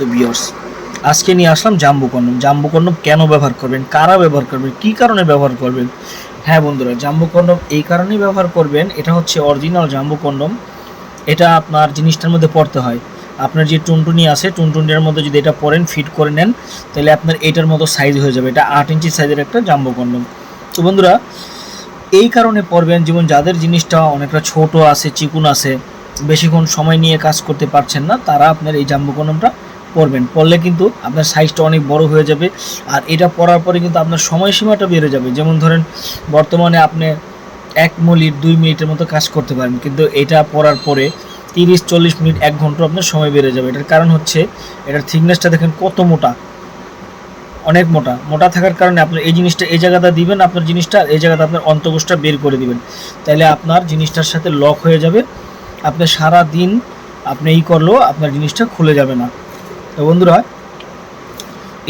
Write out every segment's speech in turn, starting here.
তো বিয়ার্স আজকে নিয়ে আসলাম জাম্বু কন্ডম জাম্বু কন্ডম কেন ব্যবহার করবেন? কারা ব্যবহার করবেন? কি কারণে ব্যবহার করবেন? হ্যাঁ বন্ধুরা জাম্বু কন্ডম এই কারণেই ব্যবহার করবেন, এটা হচ্ছে অরিজিনাল জাম্বু কন্ডম এটা আপনার জিনিসটার মধ্যে পড়তে হয়। আপনার যে টুনটুনি আছে টুনটুনির মধ্যে যদি এটা পরেন ফিট করে নেন, তাহলে আপনার এইটার মতো সাইজ হয়ে যাবে। এটা আট ইঞ্চি সাইজের একটা জাম্বু কন্ডম তো বন্ধুরা, এই কারণে পরবেন যেমন যাদের জিনিসটা অনেকটা ছোট আছে, চিকুন আছে, বেশিক্ষণ সময় নিয়ে কাজ করতে পারছেন না, তারা আপনার এই জাম্বু কন্ডমটা পরবেন। পরলে কিন্তু আপনার সাইজটা অনেক বড় হয়ে যাবে। আর এটা পরার পরে কিন্তু আপনার সময়সীমাটা বেড়ে যাবে। যেমন ধরেন, বর্তমানে আপনি এক মিনিট দুই মিনিটের মতো কাজ করতে পারেন। কিন্তু এটা পরার পরে তিরিশ, চল্লিশ মিনিট, এক ঘণ্টা আপনার সময় বেড়ে যাবে। এটার কারণ হচ্ছে, এটার থিকনেসটা দেখেন কত মোটা। অনেক মোটা। মোটা থাকার কারণে আপনার এই জিনিসটা এই জায়গাটা দিবেন, আপনার জিনিসটা এই জায়গাতে আপনার অন্তকোষটা বের করে দিবেন। তাহলে আপনার জিনিসটার সাথে লক হয়ে যাবে। আপনি সারা দিন আপনি এই করলেও আপনার জিনিসটা খুলে যাবে না। তো বন্ধুরা,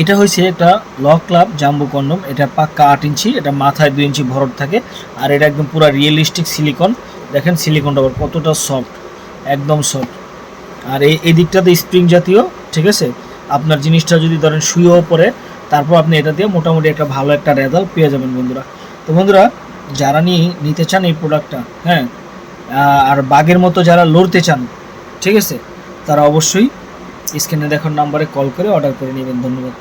এটা হয়েছে একটা ল ক্লাব, জাম্বু কন্ডম। এটা পাক্কা আট ইঞ্চি, এটা মাথায় দুই ইঞ্চি ভরট থাকে, আর এটা একদম পুরো রিয়েলিস্টিক সিলিকন দেখেন সিলিকনটা কতটা সফট একদম সফট আর এই এই দিকটাতে স্প্রিং জাতীয়, ঠিক আছে? আপনার জিনিসটা যদি ধরেন শুয়েও পড়ে, তারপর আপনি এটা দিয়ে মোটামুটি একটা ভালো একটা রেজাল্ট পেয়ে যাবেন বন্ধুরা। তো বন্ধুরা, যারা নিয়ে, নিতে চান এই প্রোডাক্টটা হ্যাঁ আর বাঘের মতো যারা লড়তে চান, ঠিক আছে? তারা অবশ্যই স্ক্রিনে দেখার নাম্বারে কল করে অর্ডার করে নেবেন। ধন্যবাদ।